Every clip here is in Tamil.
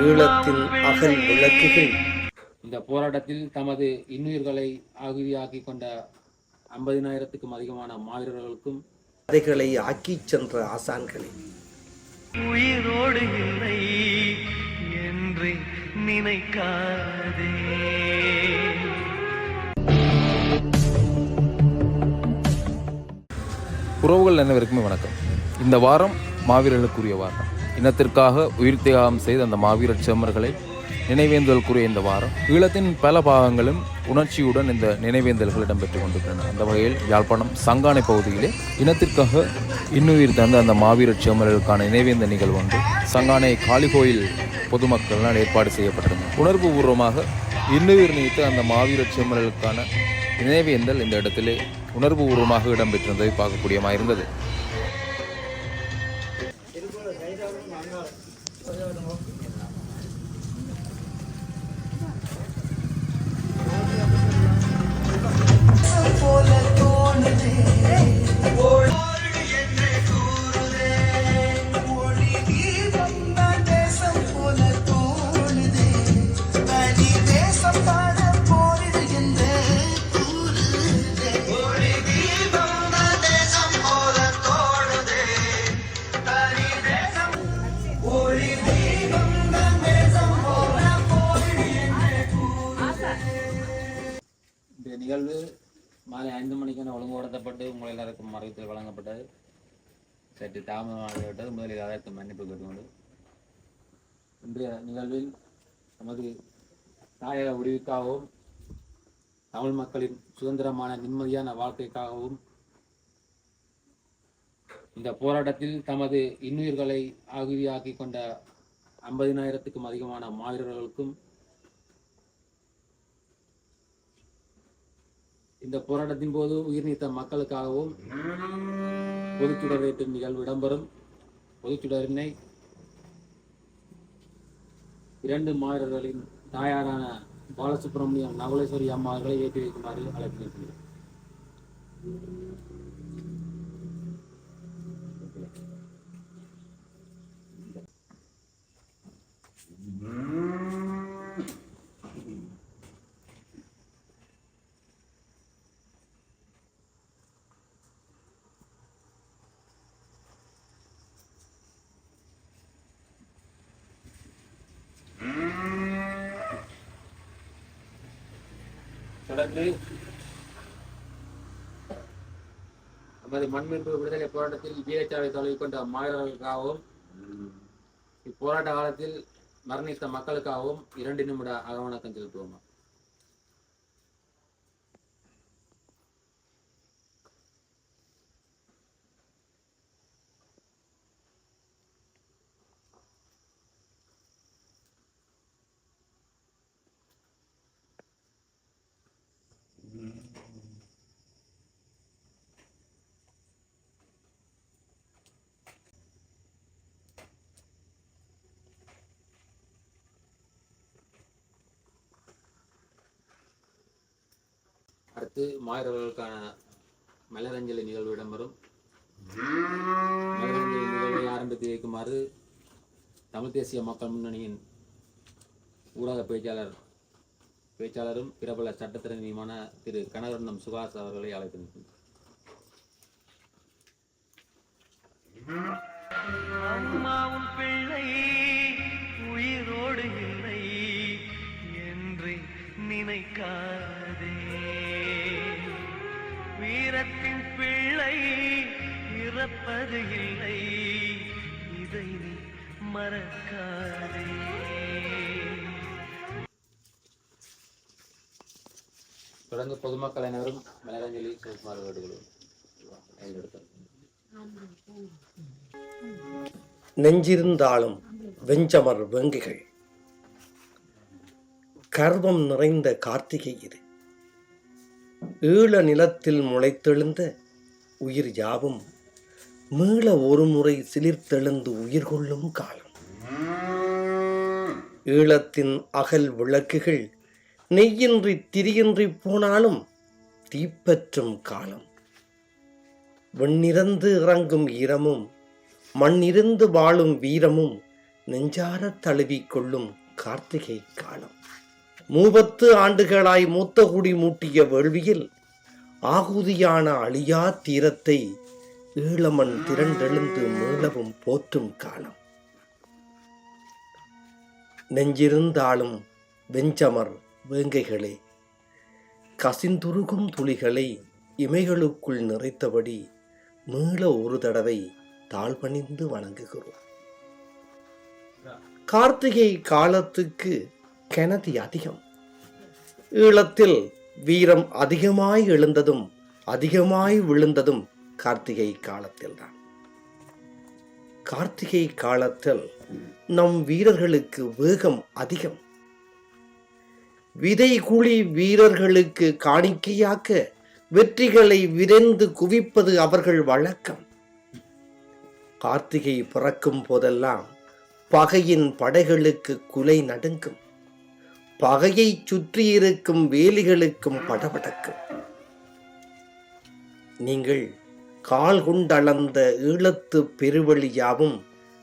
ஈழத்தின் அகல் விளக்குகள். இந்த போராட்டத்தில் தமது இன்னுயிர்களை ஆகுதியாக்கிக் கொண்ட ஐம்பதினாயிரத்துக்கும் அதிகமான மாவீரர்களுக்கும் கதைகளை ஆக்கிச் சென்ற ஆசான்களே. உயிரோடு இல்லை என்று நினைக்காதே. உறவுகள் அனைவருக்குமே வணக்கம். இந்த வாரம் மாவீரர்களுக்குரிய வாரம். இனத்திற்காக உயிர் தியாகம் செய்த அந்த மாவீரர் செம்மர்களை நினைவேந்தலுக்குரிய இந்த வாரம். ஈழத்தின் பல பாகங்களும் உணர்ச்சியுடன் இந்த நினைவேந்தல்கள் இடம்பெற்றுக் கொண்டிருக்கின்றன. அந்த வகையில் யாழ்ப்பாணம் சங்கானை பகுதியிலே இனத்திற்காக இன்னுயிர் தந்த அந்த மாவீரர் செம்மர்களுக்கான நினைவேந்த நிகழ்வு ஒன்று சங்கானை காளிகோயில் பொதுமக்களால் ஏற்பாடு செய்யப்பட்டிருந்தது உணர்வு பூர்வமாக இன்னுயிர் நீத்த அந்த மாவீரர் செம்மர்களுக்கான நினைவேந்தல் இந்த இடத்திலே உணர்வு பூர்வமாக இடம்பெற்றிருந்ததை பார்க்கக்கூடியமாக இருந்தது மாலை ஐந்து மணிக்கான ஒழுங்குபடுத்தப்பட்டு உங்கள் எல்லாருக்கும் மரத்தில் வழங்கப்பட்டது. சற்று தாமதமாகிவிட்டது. முதலில் அதற்கு மன்னிப்பு கேட்டுக்கொண்டு இன்றைய நிகழ்வில் நமது தாயக உரிவுக்காகவும் தமிழ் மக்களின் சுதந்திரமான நிம்மதியான வாழ்க்கைக்காகவும் இந்த போராட்டத்தில் தமது இன்னுயிர்களை ஆகுதியாக்கி கொண்ட ஐம்பதினாயிரத்துக்கும் அதிகமான மாவீரர்களுக்கும் இந்த போராட்டத்தின் போது உயிர் நீத்த மக்களுக்காகவும் பொதுச்சுடர் ஏற்றும் நிகழ்வு இடம்பெறும் பொதுச்சுடரினை இரண்டு மாணவர்களின் தாயாரான பாலசுப்ரமணியம் நவலேஸ்வரி அம்மா அவர்களை ஏற்றி வைக்குமாறு அழைக்கிறேன் தொடர்ந்து நமது மண்மீட்பு விடுதலை போராட்டத்தில் வீரச்சாவை தொலைவு கொண்ட மாவீரர்களுக்காகவும் இப்போராட்ட காலத்தில் மரணித்த மக்களுக்காகவும் இரண்டு நிமிட அகவணக்கம் செலுத்துவோமா? அடுத்து மாவீரர்களுக்கான மலரஞ்சலி நிகழ்வு இடம்பெறும். மலரஞ்சலி நிகழ்வை ஆரம்பித்து வைக்குமாறு தமிழ் தேசிய மக்கள் முன்னணியின் ஊடக பேச்சாளர் பேச்சாளரும் பிரபல சட்டத்திறனியுமான திரு கனகரந்தம் சுகாஸ் அவர்களை அழைக்கின்றனர் அம்மாவும் பிள்ளை உயிரோடு இல்லை என்று நினைக்காதே. வீரத்தின் பிள்ளை இறப்பது இல்லை. இதை நீ மறக்காதே. தொடர்ந்து பொதுமக்கள் அனைவரும் மலரஞ்சலி வேண்டுகிறோம் கையெழுத்து. நெஞ்சிருந்தாலும் வெஞ்சமர் வேங்கைகள். கர்வம் நிறைந்த கார்த்திகை இது. ஈழ நிலத்தில் முளைத்தெழுந்த உயிர் யாவும் மீள ஒரு முறை சிலிர்த்தெழுந்து உயிர் கொள்ளும் காலம். ஈழத்தின் அகல் விளக்குகள் நெய்யின்றி திரியின்றி போனாலும் தீப்பற்றும் காலம். வெண்ணிறந்து இறங்கும் ஈரமும் மண்ணிருந்து வாழும் வீரமும் நெஞ்சார தழுவிக் கொள்ளும் கார்த்திகை காலம். மூவத்து ஆண்டுகளாய் மூத்த குடி மூட்டிய வேள்வியில் ஆகுதியான அழியா தீரத்தை ஈழமன் திரண்டெழுந்து மீளவும் போற்றும் காலம். நெஞ்சிருந்தாலும் வெஞ்சமர் வேங்கைகளே கசிந்துருகும் துளிகளை இமைகளுக்குள் நிறைத்தபடி மீள ஒரு தடவை தாழ்பணிந்து வணங்குகிறோம். கார்த்திகை காலத்துக்கு கெனதி அதிகம். ஈழத்தில் வீரம் அதிகமாய் எழுந்ததும் அதிகமாய் விழுந்ததும் கார்த்திகை காலத்தில்தான். கார்த்திகை காலத்தில் நம் வீரர்களுக்கு வேகம் அதிகம். விதை குழி வீரர்களுக்கு காணிக்கையாக்க வெற்றிகளை விரைந்து குவிப்பது அவர்கள் வழக்கம். கார்த்திகை பிறக்கும் போதெல்லாம் பகையின் படைகளுக்கு குலை நடுங்கும். பகையை சுற்றியிருக்கும் வேலிகளுக்கும் படபடக்கும் நீங்கள் கால் கொண்டளந்த ஈழத்து பெருவழியாவும்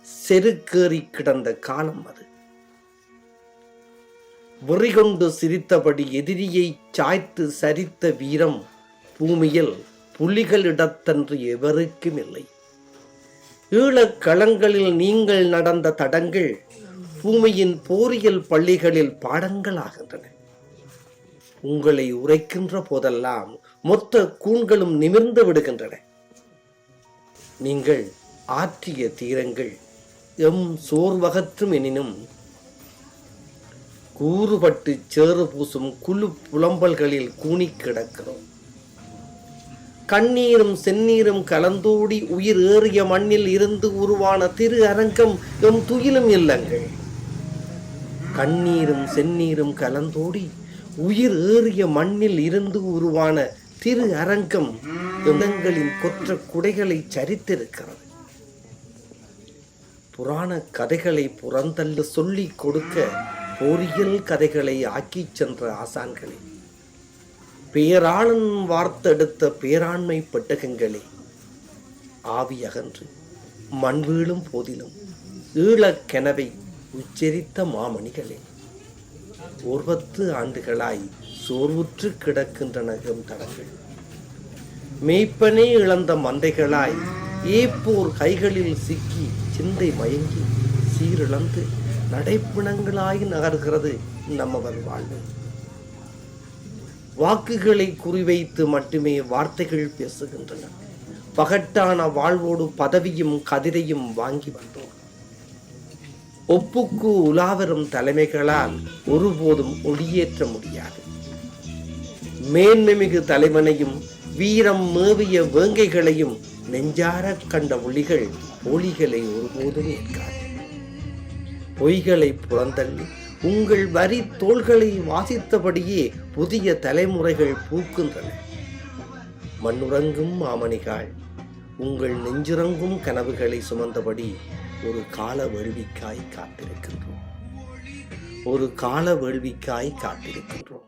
செருக்கேறி கிடந்த காலம் அது. வெறிகொண்டு சிரித்தபடி எதிரியை சாய்த்து சரித்த வீரம் பூமியில் புலிகளிடத்தன்று எவருக்கும் இல்லை. ஈழக்களங்களில் நீங்கள் நடந்த தடங்கள் பூமியின் போரியல் பள்ளிகளில் பாடங்களாகின்றன. உங்களை உரைக்கின்ற போதெல்லாம் மொத்த கூண்களும் நிமிர்ந்து விடுகின்றன. நீங்கள் ஆற்றிய தீரங்கள் எம் சோர்வகற்றும் எனினும் கூறுபட்டு சேறு பூசும் குழு புலம்பல்களில் கூனிக் கிடக்கிறோம். கண்ணீரும் செந்நீரும் கலந்தோடி உயிர் ஏறிய மண்ணில் இருந்து உருவான திரு அரங்கம் எம் துயிலும் இல்லங்கள். கண்ணீரும் செந்நீரும் கலந்தோடி உயிர் ஏறிய மண்ணில் இருந்து உருவான திரு அரங்கம் எண்ணங்களின் கொற்ற குடைகளை சரித்திருக்கிறது. புராண கதைகளை புறந்தள்ள சொல்லிக் கொடுக்க போரியல் கதைகளை ஆக்கிச் சென்ற ஆசான்களே பேராளன் வார்த்தெடுத்த பேராண்மை பெட்டகங்களே ஆவி அகன்று மண் வீழும் போதிலும் ஈழக் கெனவை உச்சரித்த மாமணிகளே ஒருபத்து ஆண்டுகளாய் சோர்வுற்று கிடக்கின்றன எம் தடங்கள். மெய்ப்பனே இழந்த மந்தைகளாய் ஏப்போர் கைகளில் சிக்கி சிந்தை மயங்கி சீரிழந்து நடைப்பிணங்களாய் நகர்கிறது நம்மவர் வாழ்வு. வாக்குகளை குறிவைத்து மட்டுமே வார்த்தைகள் பேசுகின்றன. பகட்டான வாழ்வோடு பதவியும் கதிரையும் வாங்கி வந்தோம். ஒப்புக்கு உலாவரும் தலைமைகளால் ஒருபோதும் ஒளியேற்ற முடியாது. மேன்மைமிகு தலைவனையும் வீரம் மேவிய வேங்கைகளையும் நெஞ்சார கண்ட ஒளிகள் ஒளிகளை ஒருபோதும் ஏற்காது. பொய்களை புறந்தள்ளி உங்கள் வரி தோள்களை வாசித்தபடியே புதிய தலைமுறைகள் பூக்கின்றன மண்ணுறங்கும் மாமணிகாள் உங்கள் நெஞ்சுறங்கும் கனவுகளை சுமந்தபடி ஒரு கால வேள்விக்காய் காத்திருக்கின்றோம். ஒரு கால வேள்விக்காய் காத்திருக்கின்றோம்.